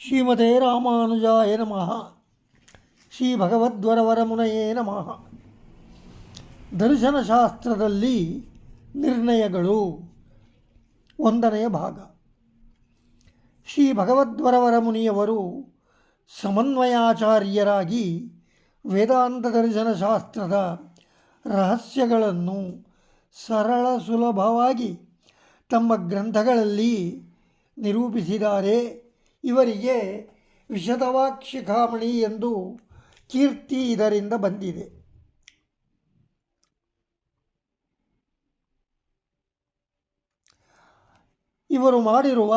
ಶ್ರೀಮತೆ ರಾಮಾನುಜಾಯ ನಮಃ ಶ್ರೀ ಭಗವದ್ವರವರಮುನಯೇ ನಮಃ ದರ್ಶನಶಾಸ್ತ್ರದಲ್ಲಿ ನಿರ್ಣಯಗಳು ಒಂದನೆಯ ಭಾಗ. ಶ್ರೀ ಭಗವದ್ವರವರ ಮುನಿಯವರು ಸಮನ್ವಯಾಚಾರ್ಯರಾಗಿ ವೇದಾಂತ ದರ್ಶನಶಾಸ್ತ್ರದ ರಹಸ್ಯಗಳನ್ನು ಸರಳ ಸುಲಭವಾಗಿ ತಮ್ಮ ಗ್ರಂಥಗಳಲ್ಲಿ ನಿರೂಪಿಸಿದ್ದಾರೆ. ಇವರಿಗೆ ವಿಶದವಾಕ್ಷಿಖಾಮಣಿ ಎಂದು ಕೀರ್ತಿ ಇದರಿಂದ ಬಂದಿದೆ. ಇವರು ಮಾಡಿರುವ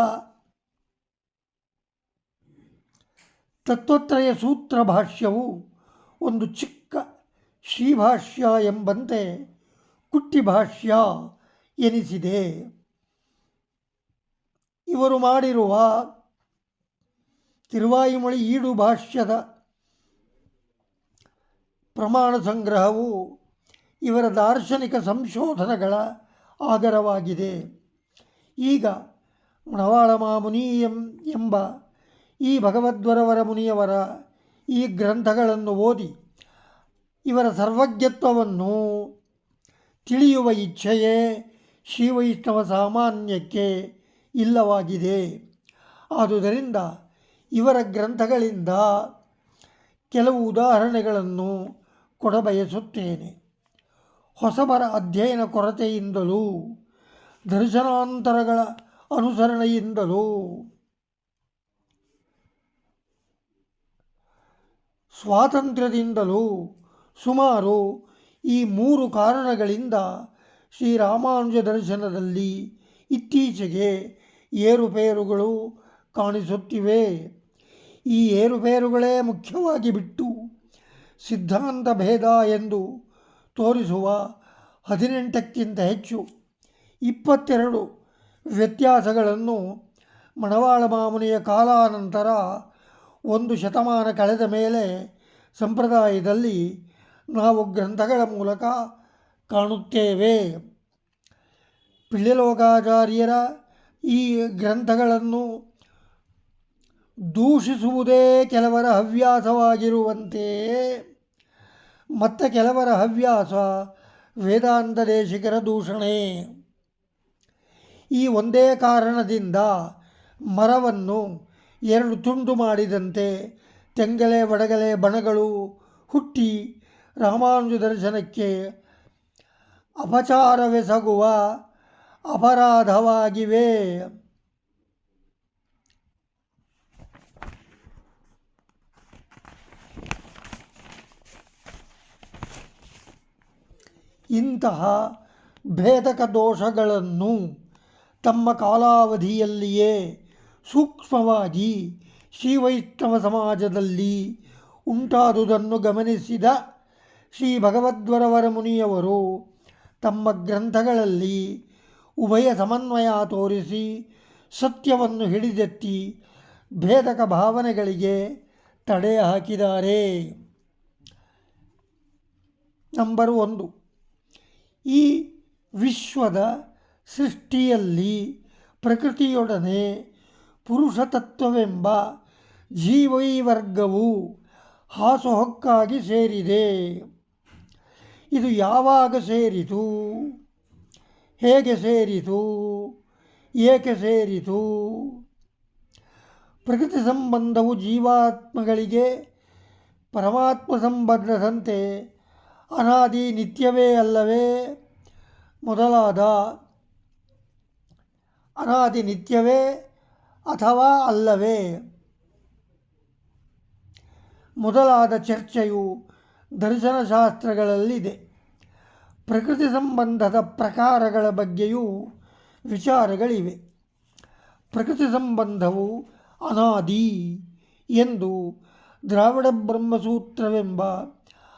ತತ್ವತ್ರಯ ಸೂತ್ರ ಭಾಷ್ಯವು ಒಂದು ಚಿಕ್ಕ ಶ್ರೀಭಾಷ್ಯ ಎಂಬಂತೆ ಕುಟ್ಟಿ ಭಾಷ್ಯ ಎನಿಸಿದೆ. ಇವರು ಮಾಡಿರುವ ತಿರುವಾಯಿಮೊಳಿ ಈಡು ಭಾಷ್ಯದ ಪ್ರಮಾಣ ಸಂಗ್ರಹವು ಇವರ ದಾರ್ಶನಿಕ ಸಂಶೋಧನೆಗಳ ಆಗರವಾಗಿದೆ. ಈಗ ಮಣವಾಳ ಮಾಮುನಿ ಎಂಬ ಈ ಭಗವದ್ವರವರ ಮುನಿಯವರ ಈ ಗ್ರಂಥಗಳನ್ನು ಓದಿ ಇವರ ಸರ್ವಜ್ಞತ್ವವನ್ನು ತಿಳಿಯುವ ಇಚ್ಛೆಯೇ ಶ್ರೀವೈಷ್ಣವ ಸಾಮಾನ್ಯಕ್ಕೆ ಇಲ್ಲವಾಗಿದೆ. ಆದುದರಿಂದ ಇವರ ಗ್ರಂಥಗಳಿಂದ ಕೆಲವು ಉದಾಹರಣೆಗಳನ್ನು ಕೊಡಬಯಸುತ್ತೇನೆ ಹೊಸಬರ ಅಧ್ಯಯನ ಕೊರತೆಯಿಂದಲೂ, ದರ್ಶನಾಂತರಗಳ ಅನುಸರಣೆಯಿಂದಲೂ, ಸ್ವಾತಂತ್ರ್ಯದಿಂದಲೂ ಸುಮಾರು ಈ ಮೂರು ಕಾರಣಗಳಿಂದ ಶ್ರೀರಾಮಾನುಜ ದರ್ಶನದಲ್ಲಿ ಇತ್ತೀಚೆಗೆ ಏರುಪೇರುಗಳು ಕಾಣಿಸುತ್ತಿವೆ. ಈ ಏರುಪೇರುಗಳೇ ಮುಖ್ಯವಾಗಿ ಬಿಟ್ಟು ಸಿದ್ಧಾಂತ ಭೇದ ಎಂದು ತೋರಿಸುವ ಹದಿನೆಂಟಕ್ಕಿಂತ ಹೆಚ್ಚು ಇಪ್ಪತ್ತೆರಡು ವ್ಯತ್ಯಾಸಗಳನ್ನು ಮಣವಾಳ ಮಾಮುನಿಯ ಕಾಲಾನಂತರ ಒಂದು ಶತಮಾನ ಕಳೆದ ಮೇಲೆ ಸಂಪ್ರದಾಯದಲ್ಲಿ ನಾವು ಗ್ರಂಥಗಳ ಮೂಲಕ ಕಾಣುತ್ತೇವೆ. ಪಿಳ್ಳಲೋಕಾಚಾರ್ಯರ ಈ ಗ್ರಂಥಗಳನ್ನು ದೂಷಿಸುವುದೇ ಕೆಲವರ ಹವ್ಯಾಸವಾಗಿರುವಂತೆ. ಮತ್ತು ಕೆಲವರ ಹವ್ಯಾಸ ವೇದಾಂತ ದೇಶಿಕರ ದೂಷಣೆ. ಈ ಒಂದೇ ಕಾರಣದಿಂದ ಮರವನ್ನು ಎರಡು ತುಂಡು ಮಾಡಿದಂತೆ ತೆಂಗಲೆ, ಬಡಗಲೆ, ಬಣಗಳು ಹುಟ್ಟಿ ರಾಮಾನುಜ ದರ್ಶನಕ್ಕೆ ಅಪಚಾರವೆಸಗುವ ಅಪರಾಧವಾಗಿವೆ. ಇಂತಹ ಭೇದಕ ದೋಷಗಳನ್ನು ತಮ್ಮ ಕಾಲಾವಧಿಯಲ್ಲಿಯೇ ಸೂಕ್ಷ್ಮವಾಗಿ ಶ್ರೀವೈಷ್ಣವ ಸಮಾಜದಲ್ಲಿ ಉಂಟಾದುದನ್ನು ಗಮನಿಸಿದ ಶ್ರೀ ಭಗವದ್ವರವರ ಮುನಿಯವರು ತಮ್ಮ ಗ್ರಂಥಗಳಲ್ಲಿ ಉಭಯ ಸಮನ್ವಯ ತೋರಿಸಿ ಸತ್ಯವನ್ನು ಹಿಡಿದೆತ್ತಿ ಭೇದಕ ಭಾವನೆಗಳಿಗೆ ತಡೆ ಹಾಕಿದ್ದಾರೆ. ನಂಬರ್ ಒಂದು. ಈ ವಿಶ್ವದ ಸೃಷ್ಟಿಯಲ್ಲಿ ಪ್ರಕೃತಿಯೊಡನೆ ಪುರುಷತತ್ವವೆಂಬ ಜೀವೈವರ್ಗವು ಹಾಸುಹೊಕ್ಕಾಗಿ ಸೇರಿದೆ. ಇದು ಯಾವಾಗ ಸೇರಿತು? ಹೇಗೆ ಸೇರಿತು? ಏಕೆ ಸೇರಿತು? ಪ್ರಕೃತಿ ಸಂಬಂಧವು ಜೀವಾತ್ಮಗಳಿಗೆ ಪರಮಾತ್ಮ ಸಂಬಂಧದಂತೆ ಅನಾದಿ ನಿತ್ಯವೇ ಅಲ್ಲವೇ? ಮೊದಲಾದ ಅನಾದಿ ನಿತ್ಯವೇ ಅಥವಾ ಅಲ್ಲವೇ? ಮೊದಲಾದ ಚರ್ಚೆಯು ದರ್ಶನಶಾಸ್ತ್ರಗಳಲ್ಲಿದೆ. ಪ್ರಕೃತಿ ಸಂಬಂಧದ ಪ್ರಕಾರಗಳ ಬಗ್ಗೆಯೂ ವಿಚಾರಗಳಿವೆ. ಪ್ರಕೃತಿ ಸಂಬಂಧವು ಅನಾದಿ ಎಂದು ದ್ರಾವಿಡ ಬ್ರಹ್ಮಸೂತ್ರವೆಂಬ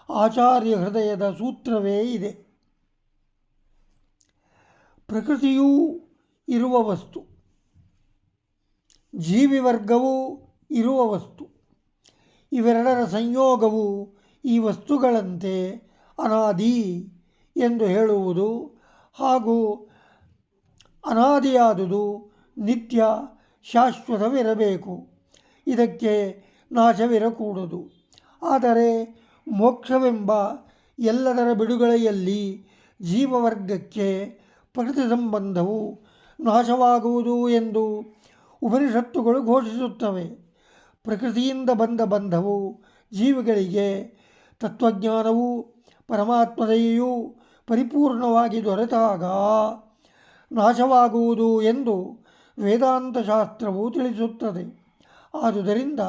ಆಚಾರ್ಯ ಹೃದಯದ ಸೂತ್ರವೇ ಇದೆ. ಪ್ರಕೃತಿಯೂ ಇರುವ ವಸ್ತು ಜೀವಿವರ್ಗವೂ ಇರುವ ವಸ್ತು, ಇವೆರಡರ ಸಂಯೋಗವು ಈ ವಸ್ತುಗಳಂತೆ ಅನಾದಿ ಎಂದು ಹೇಳುವುದು ಹಾಗೂ ಅನಾದಿಯಾದುದು ನಿತ್ಯ ಶಾಶ್ವತವಿರಬೇಕು. ಇದಕ್ಕೆ ನಾಶವಿರಕೂಡದು. ಆದರೆ ಮೋಕ್ಷವೆಂಬ ಎಲ್ಲದರ ಬಿಡುಗಡೆಯಲ್ಲಿ ಜೀವವರ್ಗಕ್ಕೆ ಪ್ರಕೃತಿ ಸಂಬಂಧವು ನಾಶವಾಗುವುದು ಎಂದು ಉಪನಿಷತ್ತುಗಳು ಘೋಷಿಸುತ್ತವೆ. ಪ್ರಕೃತಿಯಿಂದ ಬಂದ ಬಂಧವು ಜೀವಿಗಳಿಗೆ ತತ್ವಜ್ಞಾನವು ಪರಮಾತ್ಮದೆಯೂ ಪರಿಪೂರ್ಣವಾಗಿ ದೊರೆತಾಗ ನಾಶವಾಗುವುದು ಎಂದು ವೇದಾಂತ ಶಾಸ್ತ್ರವು ತಿಳಿಸುತ್ತದೆ. ಆದುದರಿಂದ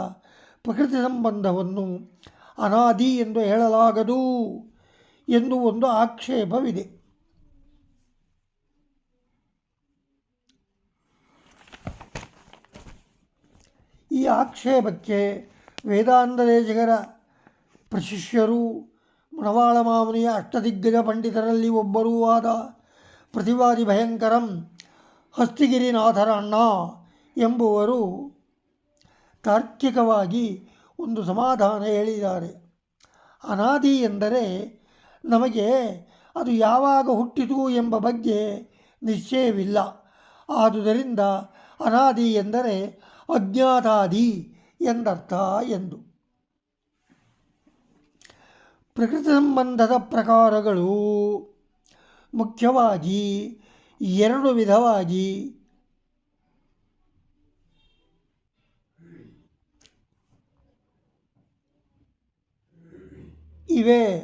ಪ್ರಕೃತಿ ಸಂಬಂಧವನ್ನು ಅನಾದಿ ಎಂದು ಹೇಳಲಾಗದು ಎಂದು ಒಂದು ಆಕ್ಷೇಪವಿದೆ. ಈ ಆಕ್ಷೇಪಕ್ಕೆ ದೇಶಕರ ಪ್ರಶಿಷ್ಯರು ಮಣವಾಳ ಮಾಮುನಿಯ ಅಷ್ಟದಿಗ್ಗಜ ಪಂಡಿತರಲ್ಲಿ ಒಬ್ಬರೂ ಆದ ಪ್ರತಿವಾದಿ ಭಯಂಕರಂ ಹಸ್ತಿಗಿರಿನಾಥರ ಅಣ್ಣ ಎಂಬುವರು ತಾರ್ಕಿಕವಾಗಿ ಒಂದು ಸಮಾಧಾನ ಹೇಳಿದ್ದಾರೆ. ಅನಾದಿ ಎಂದರೆ ನಮಗೆ ಅದು ಯಾವಾಗ ಹುಟ್ಟಿತು ಎಂಬ ಬಗ್ಗೆ ನಿಶ್ಚಯವಿಲ್ಲ. ಆದುದರಿಂದ ಅನಾದಿ ಎಂದರೆ ಅಜ್ಞಾತಾದಿ ಎಂದರ್ಥ ಎಂದು. ಪ್ರಕೃತಿ ಸಂಬಂಧದ ಪ್ರಕಾರಗಳು ಮುಖ್ಯವಾಗಿ ಎರಡು ವಿಧವಾಗಿ ಇವೆ.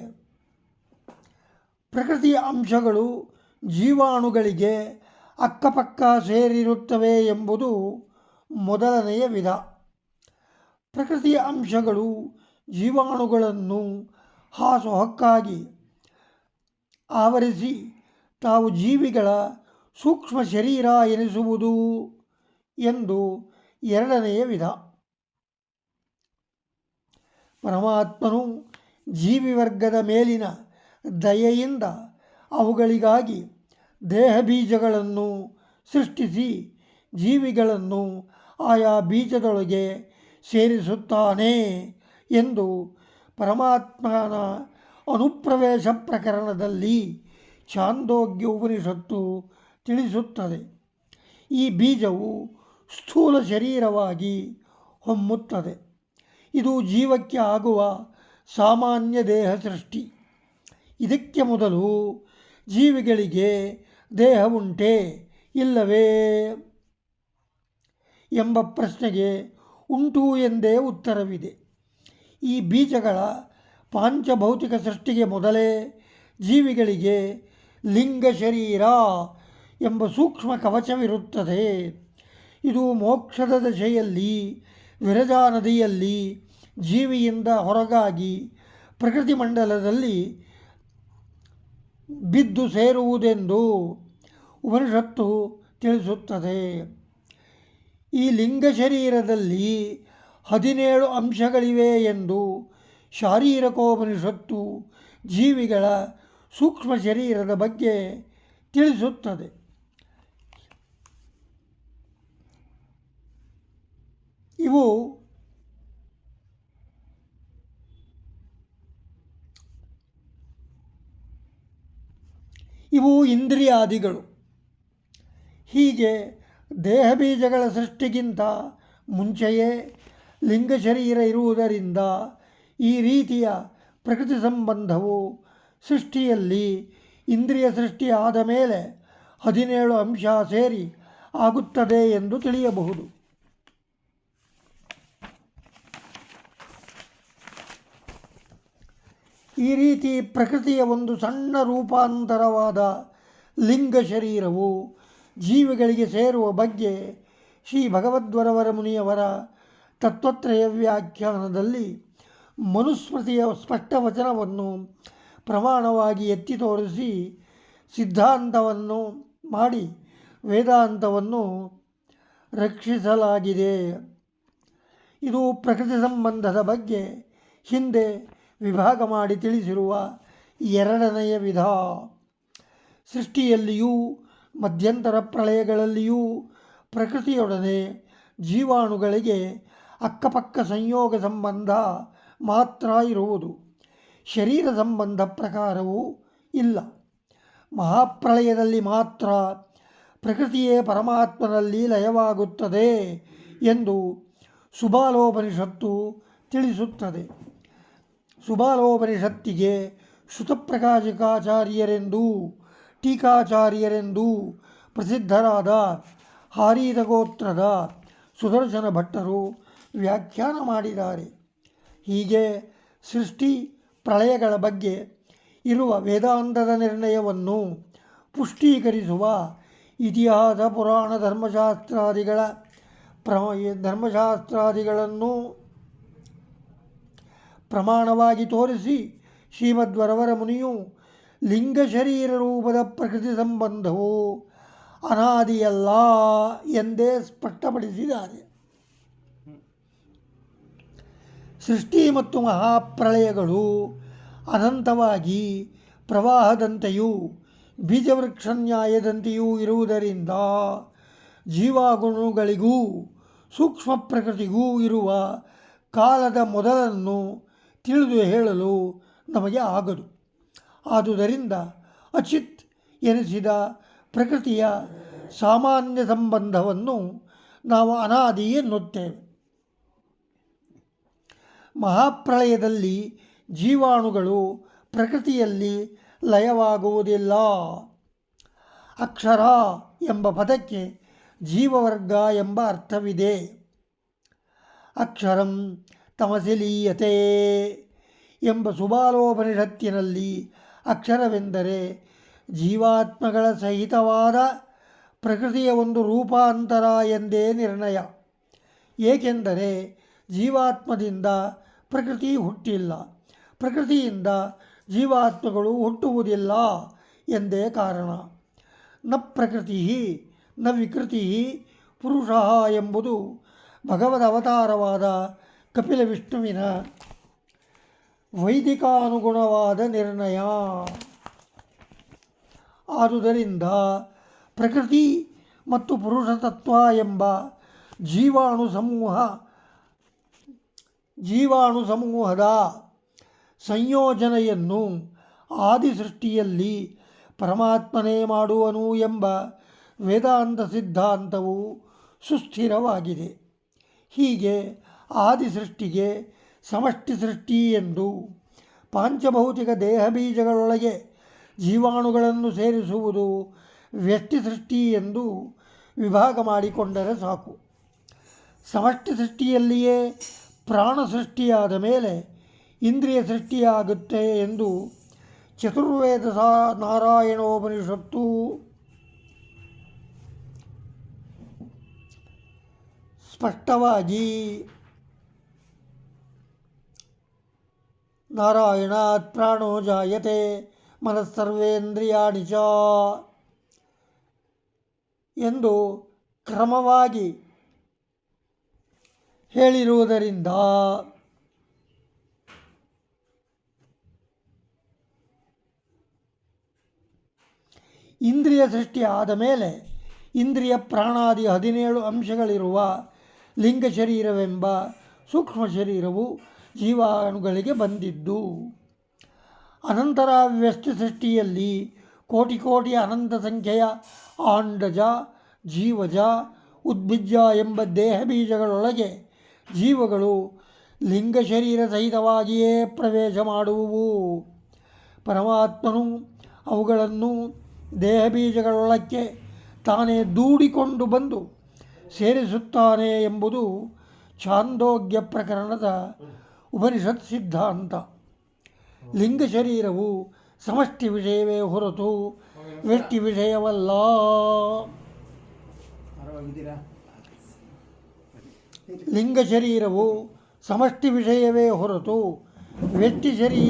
ಪ್ರಕೃತಿಯ ಅಂಶಗಳು ಜೀವಾಣುಗಳಿಗೆ ಅಕ್ಕಪಕ್ಕ ಸೇರಿರುತ್ತವೆ ಎಂಬುದು ಮೊದಲನೆಯ ವಿಧ. ಪ್ರಕೃತಿಯ ಅಂಶಗಳು ಜೀವಾಣುಗಳನ್ನು ಹಾಸುಹೊಕ್ಕಾಗಿ ಆವರಿಸಿ ತಾವು ಜೀವಿಗಳ ಸೂಕ್ಷ್ಮ ಶರೀರ ಎನಿಸುವುದು ಎಂದು ಎರಡನೆಯ ವಿಧ. ಪರಮಾತ್ಮನು ಜೀವಿ ವರ್ಗದ ಮೇಲಿನ ದಯೆಯಿಂದ ಅವುಗಳಿಗಾಗಿ ದೇಹ ಬೀಜಗಳನ್ನು ಸೃಷ್ಟಿಸಿ ಜೀವಿಗಳನ್ನು ಆಯಾ ಬೀಜದೊಳಗೆ ಸೇರಿಸುತ್ತಾನೆ ಎಂದು ಪರಮಾತ್ಮನ ಅನುಪ್ರವೇಶ ಪ್ರಕರಣದಲ್ಲಿ ಚಾಂದೋಗ್ಯ ಉಪನಿಷತ್ತು ತಿಳಿಸುತ್ತದೆ. ಈ ಬೀಜವು ಸ್ಥೂಲ ಶರೀರವಾಗಿ ಹೊಮ್ಮುತ್ತದೆ. ಇದು ಜೀವಕ್ಕೆ ಆಗುವ ಸಾಮಾನ್ಯ ದೇಹ ಸೃಷ್ಟಿ. ಇದಕ್ಕೆ ಮೊದಲು ಜೀವಿಗಳಿಗೆ ದೇಹ ಉಂಟೆ ಇಲ್ಲವೇ ಎಂಬ ಪ್ರಶ್ನೆಗೆ ಉಂಟು ಎಂದೇ ಉತ್ತರವಿದೆ. ಈ ಬೀಜಗಳ ಪಾಂಚಭೌತಿಕ ಸೃಷ್ಟಿಗೆ ಮೊದಲೇ ಜೀವಿಗಳಿಗೆ ಲಿಂಗ ಶರೀರ ಎಂಬ ಸೂಕ್ಷ್ಮ ಕವಚವಿರುತ್ತದೆ. ಇದು ಮೋಕ್ಷದ ದಶೆಯಲ್ಲಿ ವಿರಜಾ ನದಿಯಲ್ಲಿ ಜೀವಿಯಿಂದ ಹೊರಗಾಗಿ ಪ್ರಕೃತಿ ಮಂಡಲದಲ್ಲಿ ಬಿದ್ದು ಸೇರುವುದೆಂದು ಉಪನಿಷತ್ತು ತಿಳಿಸುತ್ತದೆ. ಈ ಲಿಂಗ ಶರೀರದಲ್ಲಿ ಹದಿನೇಳು ಅಂಶಗಳಿವೆ ಎಂದು ಶಾರೀರಕೋಪನಿಷತ್ತು ಜೀವಿಗಳ ಸೂಕ್ಷ್ಮ ಶರೀರದ ಬಗ್ಗೆ ತಿಳಿಸುತ್ತದೆ. ಇವು ಇವು ಇಂದ್ರಿಯಾದಿಗಳು. ಹೀಗೆ ದೇಹ ಬೀಜಗಳ ಸೃಷ್ಟಿಗಿಂತ ಮುಂಚೆಯೇ ಲಿಂಗ ಶರೀರ ಇರುವುದರಿಂದ ಈ ರೀತಿಯ ಪ್ರಕೃತಿ ಸಂಬಂಧವು ಸೃಷ್ಟಿಯಲ್ಲಿ ಇಂದ್ರಿಯ ಸೃಷ್ಟಿ ಆದ ಮೇಲೆ ಹದಿನೇಳು ಅಂಶ ಸೇರಿ ಆಗುತ್ತದೆ ಎಂದು ತಿಳಿಯಬಹುದು. ಈ ರೀತಿ ಪ್ರಕೃತಿಯ ಒಂದು ಸಣ್ಣ ರೂಪಾಂತರವಾದ ಲಿಂಗ ಶರೀರವು ಜೀವಿಗಳಿಗೆ ಸೇರುವ ಬಗ್ಗೆ ಶ್ರೀ ಭಗವದ್ವರವರ ಮುನಿಯವರ ತತ್ವತ್ರಯ ವ್ಯಾಖ್ಯಾನದಲ್ಲಿ ಮನುಸ್ಮೃತಿಯ ಸ್ಪಷ್ಟ ವಚನವನ್ನು ಪ್ರಮಾಣವಾಗಿ ಎತ್ತಿ ತೋರಿಸಿ ಸಿದ್ಧಾಂತವನ್ನು ಮಾಡಿ ವೇದಾಂತವನ್ನು ರಕ್ಷಿಸಲಾಗಿದೆ. ಇದು ಪ್ರಕೃತಿ ಸಂಬಂಧದ ಬಗ್ಗೆ ಹಿಂದೆ ವಿಭಾಗ ಮಾಡಿ ತಿಳಿಸಿರುವ ಎರಡನೆಯ ವಿಧ. ಸೃಷ್ಟಿಯಲ್ಲಿಯೂ, ಮಧ್ಯಂತರ ಪ್ರಳಯಗಳಲ್ಲಿಯೂ, ಪ್ರಕೃತಿಯೊಡನೆ ಜೀವಾಣುಗಳಿಗೆ ಅಕ್ಕಪಕ್ಕ ಸಂಯೋಗ ಸಂಬಂಧ ಮಾತ್ರ ಇರುವುದು. ಶರೀರ ಸಂಬಂಧ ಪ್ರಕಾರವೂ ಇಲ್ಲ. ಮಹಾಪ್ರಳಯದಲ್ಲಿ ಮಾತ್ರ ಪ್ರಕೃತಿಯೇ ಪರಮಾತ್ಮನಲ್ಲಿ ಲಯವಾಗುತ್ತದೆ ಎಂದು ಸುಬಾಲೋಪನಿಷತ್ತು ತಿಳಿಸುತ್ತದೆ. ಸುಬಾಲೋಪನಿಷತ್ತಿಗೆ ಶ್ರುತಪ್ರಕಾಶಿಕಾಚಾರ್ಯರೆಂದೂ, ಟೀಕಾಚಾರ್ಯರೆಂದೂ ಪ್ರಸಿದ್ಧರಾದ ಹಾರೀದಗೋತ್ರದ ಸುದರ್ಶನ ಭಟ್ಟರು ವ್ಯಾಖ್ಯಾನ ಮಾಡಿದ್ದಾರೆ. ಹೀಗೆ ಸೃಷ್ಟಿ ಪ್ರಳಯಗಳ ಬಗ್ಗೆ ಇರುವ ವೇದಾಂತದ ನಿರ್ಣಯವನ್ನು ಪುಷ್ಟೀಕರಿಸುವ ಇತಿಹಾಸ, ಪುರಾಣ, ಧರ್ಮಶಾಸ್ತ್ರಾದಿಗಳ ಪ್ರ ಧರ್ಮಶಾಸ್ತ್ರಾದಿಗಳನ್ನು ಪ್ರಮಾಣವಾಗಿ ತೋರಿಸಿ ಶ್ರೀಮದ್ವರವರ ಮುನಿಯು ಲಿಂಗ ಶರೀರ ರೂಪದ ಪ್ರಕೃತಿ ಸಂಬಂಧವು ಅನಾದಿಯಲ್ಲ ಎಂದೇ ಸ್ಪಷ್ಟಪಡಿಸಿದ್ದಾರೆ. ಸೃಷ್ಟಿ ಮತ್ತು ಮಹಾಪ್ರಳಯಗಳು ಅನಂತವಾಗಿ ಪ್ರವಾಹದಂತೆಯೂ ಬೀಜವೃಕ್ಷ ನ್ಯಾಯದಂತೆಯೂ ಇರುವುದರಿಂದ ಜೀವಾಗುಣಗಳಿಗೂ ಸೂಕ್ಷ್ಮ ಪ್ರಕೃತಿಗೂ ಇರುವ ಕಾಲದ ಮೊದಲನ್ನು ತಿಳಿದು ಹೇಳಲು ನಮಗೆ ಆಗದು. ಆದುದರಿಂದ ಅಚಿತ್ ಎನಿಸಿದ ಪ್ರಕೃತಿಯ ಸಾಮಾನ್ಯ ಸಂಬಂಧವನ್ನು ನಾವು ಅನಾದಿ ಎನ್ನುತ್ತೇವೆ. ಮಹಾಪ್ರಳಯದಲ್ಲಿ ಜೀವಾಣುಗಳು ಪ್ರಕೃತಿಯಲ್ಲಿ ಲಯವಾಗುವುದಿಲ್ಲ. ಅಕ್ಷರ ಎಂಬ ಪದಕ್ಕೆ ಜೀವವರ್ಗ ಎಂಬ ಅರ್ಥವಿದೆ. ಅಕ್ಷರಂ ತಮಸಿಲೀಯತೆ ಎಂಬ ಸುಬಾಲೋಪನಿಷತ್ತಿನಲ್ಲಿ ಅಕ್ಷರವೆಂದರೆ ಜೀವಾತ್ಮಗಳ ಸಹಿತವಾದ ಪ್ರಕೃತಿಯ ಒಂದು ರೂಪಾಂತರ ಎಂದೇ ನಿರ್ಣಯ. ಏಕೆಂದರೆ ಜೀವಾತ್ಮದಿಂದ ಪ್ರಕೃತಿ ಹುಟ್ಟಿಲ್ಲ. ಪ್ರಕೃತಿಯಿಂದ ಜೀವಾತ್ಮಗಳು ಹುಟ್ಟುವುದಿಲ್ಲ ಎಂದೇ ಕಾರಣ. ನ ಪ್ರಕೃತಿ ನ ವಿಕೃತಿ ಪುರುಷ ಎಂಬುದು ಭಗವದ್ ಅವತಾರವಾದ ಕಪಿಲ ವಿಷ್ಣುವಿನ ವೈದಿಕಾನುಗುಣವಾದ ನಿರ್ಣಯ. ಆದುದರಿಂದ ಪ್ರಕೃತಿ ಮತ್ತು ಪುರುಷತತ್ವ ಎಂಬ ಜೀವಾಣು ಸಮೂಹ ಜೀವಾಣು ಸಮೂಹದ ಸಂಯೋಜನೆಯನ್ನು ಆದಿಸೃಷ್ಟಿಯಲ್ಲಿ ಪರಮಾತ್ಮನೇ ಮಾಡುವನು ಎಂಬ ವೇದಾಂತ ಸಿದ್ಧಾಂತವು ಸುಸ್ಥಿರವಾಗಿದೆ. ಹೀಗೆ ಆದಿ ಸೃಷ್ಟಿಗೆ ಸಮಷ್ಟಿ ಸೃಷ್ಟಿ ಎಂದು ಪಾಂಚಭೌತಿಕ ದೇಹ ಬೀಜಗಳೊಳಗೆ ಜೀವಾಣುಗಳನ್ನು ಸೇರಿಸುವುದು ವ್ಯಕ್ತಿ ಸೃಷ್ಟಿ ಎಂದು ವಿಭಾಗ ಮಾಡಿಕೊಂಡರೆ ಸಾಕು. ಸಮಷ್ಟಿ ಸೃಷ್ಟಿಯಲ್ಲಿಯೇ ಪ್ರಾಣ ಸೃಷ್ಟಿಯಾದ ಮೇಲೆ ಇಂದ್ರಿಯ ಸೃಷ್ಟಿಯಾಗುತ್ತೆ ಎಂದು ಚತುರ್ವೇದ ನಾರಾಯಣೋಪನಿಷತ್ತು ಸ್ಪಷ್ಟವಾಗಿ ನಾರಾಯಣಾತ್ ಪ್ರಾಣೋ ಜಾಯತೆ ಮನಸ್ಸರ್ವೇಂದ್ರಿಯಾಣಿ ಎಂದು ಕ್ರಮವಾಗಿ ಹೇಳಿರುವುದರಿಂದ ಇಂದ್ರಿಯ ಸೃಷ್ಟಿ ಆದ ಮೇಲೆ ಇಂದ್ರಿಯ ಪ್ರಾಣಾದಿ ಹದಿನೇಳು ಅಂಶಗಳಿರುವ ಲಿಂಗ ಶರೀರವೆಂಬ ಸೂಕ್ಷ್ಮ ಶರೀರವು ಜೀವಾಣುಗಳಿಗೆ ಬಂದಿದ್ದು. ಅನಂತರ ವ್ಯಸ್ತಿ ಸೃಷ್ಟಿಯಲ್ಲಿ ಕೋಟಿ ಕೋಟಿ ಅನಂತ ಸಂಖ್ಯೆಯ ಆಂಡಜ, ಜೀವಜ ಉದ್ಭಿಜ ಎಂಬ ದೇಹ ಬೀಜಗಳೊಳಗೆ ಜೀವಗಳು ಲಿಂಗ ಶರೀರ ಸಹಿತವಾಗಿಯೇ ಪ್ರವೇಶ ಮಾಡುವು ಪರಮಾತ್ಮನು ಅವುಗಳನ್ನು ದೇಹ ಬೀಜಗಳೊಳಕ್ಕೆ ತಾನೇ ದೂಡಿಕೊಂಡು ಬಂದು ಸೇರಿಸುತ್ತಾನೆ ಎಂಬುದು ಛಾಂದೋಗ್ಯ ಪ್ರಕರಣದ ಉಪನಿಷತ್ ಸಿದ್ಧಾಂತ. ಲಿಂಗ ಶರೀರವು ಸಮಷ್ಟಿ ವಿಷಯವೇ ಹೊರತು ವ್ಯಕ್ತಿ ವಿಷಯವಲ್ಲ. ಲಿಂಗ ಶರೀರವು ಸಮಷ್ಟಿ ವಿಷಯವೇ ಹೊರತು ವ್ಯಕ್ತಿ ಶರೀ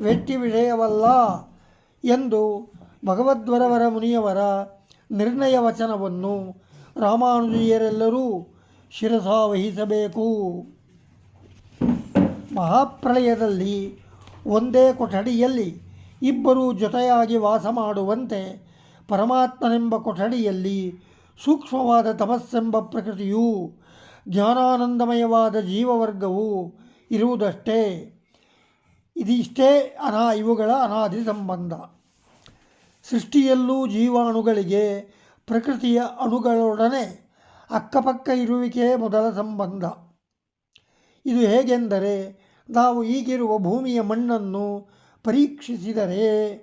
ವ್ಯಕ್ತಿ ವಿಷಯವಲ್ಲ ಎಂದು ಭಗವದ್ವರವರ ಮುನಿಯವರ ನಿರ್ಣಯ ವಚನವನ್ನು ರಾಮಾನುಜೀಯರೆಲ್ಲರೂ ಶಿರಸಾವಹಿಸಬೇಕು ಮಹಾಪ್ರಳಯದಲ್ಲಿ ಒಂದೇ ಕೊಠಡಿಯಲ್ಲಿ ಇಬ್ಬರೂ ಜೊತೆಯಾಗಿ ವಾಸ ಮಾಡುವಂತೆ ಪರಮಾತ್ಮನೆಂಬ ಕೊಠಡಿಯಲ್ಲಿ ಸೂಕ್ಷ್ಮವಾದ ತಮಸ್ಸೆಂಬ ಪ್ರಕೃತಿಯು ಜ್ಞಾನಾನಂದಮಯವಾದ ಜೀವವರ್ಗವು ಇರುವುದಷ್ಟೇ. ಇದಿಷ್ಟೇ ಅನಾ ಇವುಗಳ ಅನಾದಿ ಸಂಬಂಧ. ಸೃಷ್ಟಿಯಲ್ಲೂ ಜೀವಾಣುಗಳಿಗೆ ಪ್ರಕೃತಿಯ ಅಣುಗಳೊಡನೆ ಅಕ್ಕಪಕ್ಕ ಇರುವಿಕೆ ಮೊದಲ ಸಂಬಂಧ. ಇದು ಹೇಗೆಂದರೆ ನಾವು ಈಗಿರುವ ಭೂಮಿಯ ಮಣ್ಣನ್ನು ಪರೀಕ್ಷಿಸಿದರೆ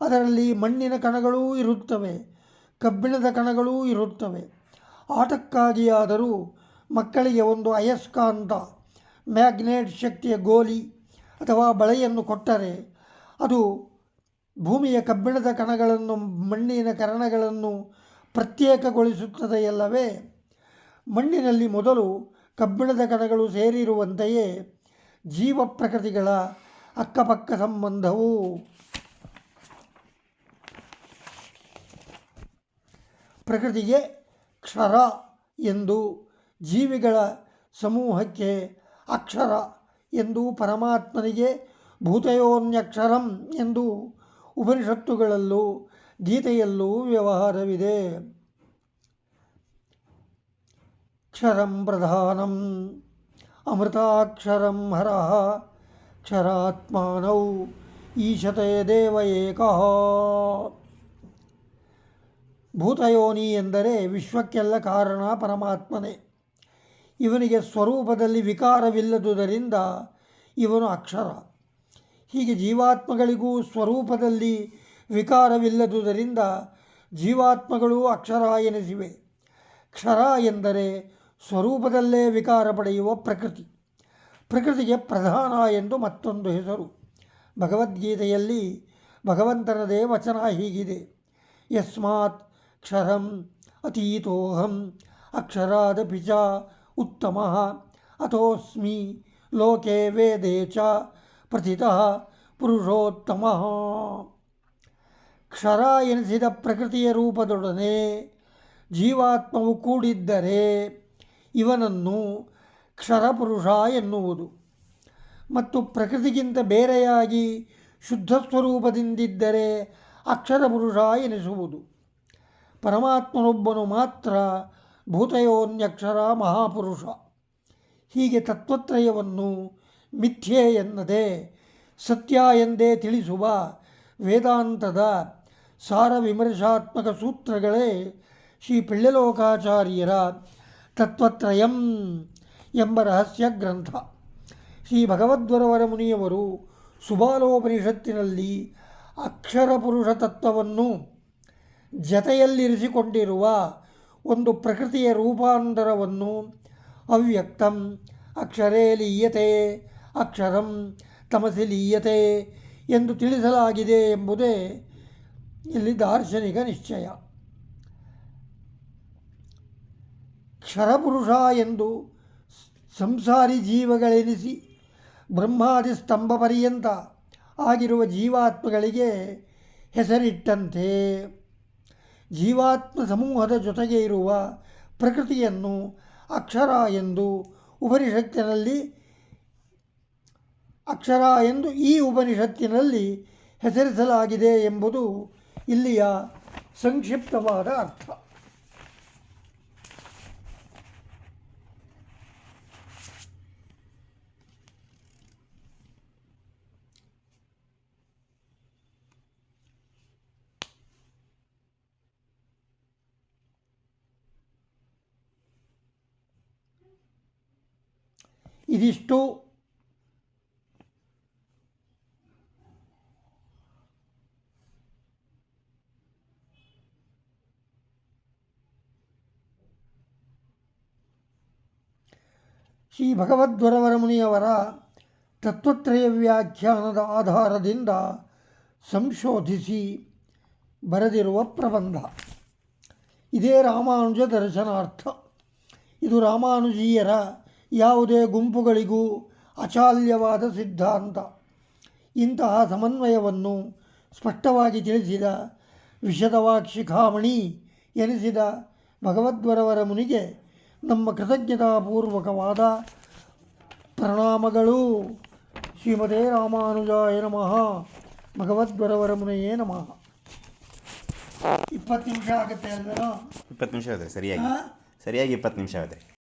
ಅದರಲ್ಲಿ ಮಣ್ಣಿನ ಕಣಗಳೂ ಇರುತ್ತವೆ, ಕಬ್ಬಿಣದ ಕಣಗಳೂ ಇರುತ್ತವೆ. ಆಟಕ್ಕಾಗಿಯಾದರೂ ಮಕ್ಕಳಿಗೆ ಒಂದು ಅಯಸ್ಕಾಂತ ಮ್ಯಾಗ್ನೆಟ್ ಶಕ್ತಿಯ ಗೋಲಿ ಅಥವಾ ಬಳೆಯನ್ನು ಕೊಟ್ಟರೆ ಅದು ಭೂಮಿಯ ಕಬ್ಬಿಣದ ಕಣಗಳನ್ನು, ಮಣ್ಣಿನ ಕರಣಗಳನ್ನು ಪ್ರತ್ಯೇಕಗೊಳಿಸುತ್ತದೆಯಲ್ಲವೇ? ಮಣ್ಣಿನಲ್ಲಿ ಮೊದಲು ಕಬ್ಬಿಣದ ಕಣಗಳು ಸೇರಿರುವಂತೆಯೇ ಜೀವ ಪ್ರಕೃತಿಗಳ ಅಕ್ಕಪಕ್ಕ ಸಂಬಂಧವು. ಪ್ರಕೃತಿಗೆ ಕ್ಷರ ಎಂದು ಜೀವಿಗಳ ಸಮೂಹಕ್ಕೆ ಅಕ್ಷರ ಎಂದು ಪರಮಾತ್ಮನಿಗೆ ಭೂತಯೋನ್ಯಕ್ಷರಂ ಎಂದು ಉಪನಿಷತ್ತುಗಳಲ್ಲೂ ಗೀತೆಯಲ್ಲೂ ವ್ಯವಹಾರವಿದೆ. ಕ್ಷರಂ ಪ್ರಧಾನಂ. ಅಮೃತಾಕ್ಷರಂ ಹರಃ. ಕ್ಷರಾತ್ಮಾನೌ ಈಶತೆ ದೇವ ಏಕಃ. ಭೂತಯೋನಿ ಎಂದರೆ ವಿಶ್ವಕ್ಕೆಲ್ಲ ಕಾರಣ ಪರಮಾತ್ಮನೇ. ಇವನಿಗೆ ಸ್ವರೂಪದಲ್ಲಿ ವಿಕಾರವಿಲ್ಲದುದರಿಂದ ಇವನು ಅಕ್ಷರ. ಹೀಗೆ ಜೀವಾತ್ಮಗಳಿಗೂ ಸ್ವರೂಪದಲ್ಲಿ ವಿಕಾರವಿಲ್ಲದುದರಿಂದ ಜೀವಾತ್ಮಗಳು ಅಕ್ಷರ ಎನಿಸಿವೆ. ಕ್ಷರ ಎಂದರೆ ಸ್ವರೂಪದಲ್ಲೇ ವಿಕಾರ ಪಡೆಯುವ ಪ್ರಕೃತಿ. ಪ್ರಕೃತಿಗೆ ಪ್ರಧಾನ ಎಂದು ಮತ್ತೊಂದು ಹೆಸರು. ಭಗವದ್ಗೀತೆಯಲ್ಲಿ ಭಗವಂತನದೇ ವಚನ ಹೀಗಿದೆ. ಯಸ್ಮಾತ್ ಕ್ಷರಂ ಅತೀತೋಹಂ ಅಕ್ಷರಾದಪಿ ಚ ಉತ್ತಮ ಅಥೋಸ್ಮಿ ಲೋಕೆ ವೇದೆ ಚ ಪ್ರಥಿತಃ ಪುರುಷೋತ್ತಮ. ಕ್ಷರ ಎನಿಸಿದ ಪ್ರಕೃತಿಯ ರೂಪದೊಡನೆ ಜೀವಾತ್ಮವು ಕೂಡಿದ್ದರೆ ಇವನನ್ನು ಕ್ಷರಪುರುಷ ಎನ್ನುವುದು. ಮತ್ತು ಪ್ರಕೃತಿಗಿಂತ ಬೇರೆಯಾಗಿ ಶುದ್ಧ ಸ್ವರೂಪದಿಂದಿದ್ದರೆ ಅಕ್ಷರಪುರುಷ ಎನಿಸುವುದು. ಪರಮಾತ್ಮನೊಬ್ಬನು ಮಾತ್ರ ಭೂತಯೋನ್ಯಕ್ಷರ ಮಹಾಪುರುಷ. ಹೀಗೆ ತತ್ವತ್ರಯವನ್ನು ಮಿಥ್ಯೆ ಎನ್ನದೆ ಸತ್ಯ ಎಂದೇ ತಿಳಿಸುವ ವೇದಾಂತದ ಸಾರ ವಿಮರ್ಶಾತ್ಮಕ ಸೂತ್ರಗಳೇ ಶ್ರೀ ಪಿಳ್ಳೆಲೋಕಾಚಾರ್ಯರ ತತ್ವತ್ರಯಂ ಎಂಬ ರಹಸ್ಯ ಗ್ರಂಥ. ಶ್ರೀ ಭಗವದ್ವರವರ ಮುನಿಯವರು ಸುಬಾಲೋಪನಿಷತ್ತಿನಲ್ಲಿ ಅಕ್ಷರ ಪುರುಷ ತತ್ವವನ್ನು ಜತೆಯಲ್ಲಿರಿಸಿಕೊಂಡಿರುವ ಒಂದು ಪ್ರಕೃತಿಯ ರೂಪಾಂತರವನ್ನು ಅವ್ಯಕ್ತಂ, ಅಕ್ಷರೇ ಲೀಯತೆ, ಅಕ್ಷರಂ ತಮಸಿ ಲೀಯತೆ ಎಂದು ತಿಳಿಸಲಾಗಿದೆ ಎಂಬುದೇ ಇಲ್ಲಿ ದಾರ್ಶನಿಕ ನಿಶ್ಚಯ. ಕ್ಷರಪುರುಷ ಎಂದು ಸಂಸಾರಿ ಜೀವಗಳೆನಿಸಿ ಬ್ರಹ್ಮಾದಿ ಸ್ತಂಭ ಪರ್ಯಂತ ಆಗಿರುವ ಜೀವಾತ್ಮಗಳಿಗೆ ಹೆಸರಿಟ್ಟಂತೆ. ಜೀವಾತ್ಮ ಸಮೂಹದ ಜೊತೆಗೆ ಇರುವ ಪ್ರಕೃತಿಯನ್ನು ಅಕ್ಷರ ಎಂದು ಉಪನಿಷತ್ತಿನಲ್ಲಿ ಅಕ್ಷರ ಎಂದು ಈ ಉಪನಿಷತ್ತಿನಲ್ಲಿ ಹೆಸರಿಸಲಾಗಿದೆ ಎಂಬುದು ಇಲ್ಲಿಯ ಸಂಕ್ಷಿಪ್ತವಾದ ಅರ್ಥ. ಇದಿಷ್ಟು. ಶ್ರೀ ಭಗವದ್ವರವರ ಮುನಿಯವರ ತತ್ವತ್ರಯ ವ್ಯಾಖ್ಯಾನದ ಆಧಾರದಿಂದ ಸಂಶೋಧಿಸಿ ಬರೆದಿರುವ ಪ್ರಬಂಧ. ಇದೇ ರಾಮಾನುಜ ದರ್ಶನಾರ್ಥ. ಇದು ರಾಮಾನುಜೀಯರ ಯಾವುದೇ ಗುಂಪುಗಳಿಗೂ ಅಚಾಲ್ಯವಾದ ಸಿದ್ಧಾಂತ. ಇಂತಹ ಸಮನ್ವಯವನ್ನು ಸ್ಪಷ್ಟವಾಗಿ ತಿಳಿಸಿದ ವಿಶದವಾಗ್ ಶಿಖಾಮಣಿ ಎನಿಸಿದ ಭಗವದ್ವರವರ ಮುನಿಗೆ ನಮ್ಮ ಕೃತಜ್ಞತಾಪೂರ್ವಕವಾದ ಪ್ರಣಾಮಗಳು. ಶ್ರೀಮದೇ ರಾಮಾನುಜಾಯ ನಮಃ. ಭಗವದ್ವರವರ ಮುನಿಯೇ ನಮಃ. ಇಪ್ಪತ್ತು ನಿಮಿಷ ಆಗುತ್ತೆ ಅಲ್ವೇನೋ ಇಪ್ಪತ್ತು ನಿಮಿಷ ಆದರೆ ಸರಿಯಾಗಿ. ಸರಿಯಾಗಿ ಇಪ್ಪತ್ತು ನಿಮಿಷ ಆಗುತ್ತೆ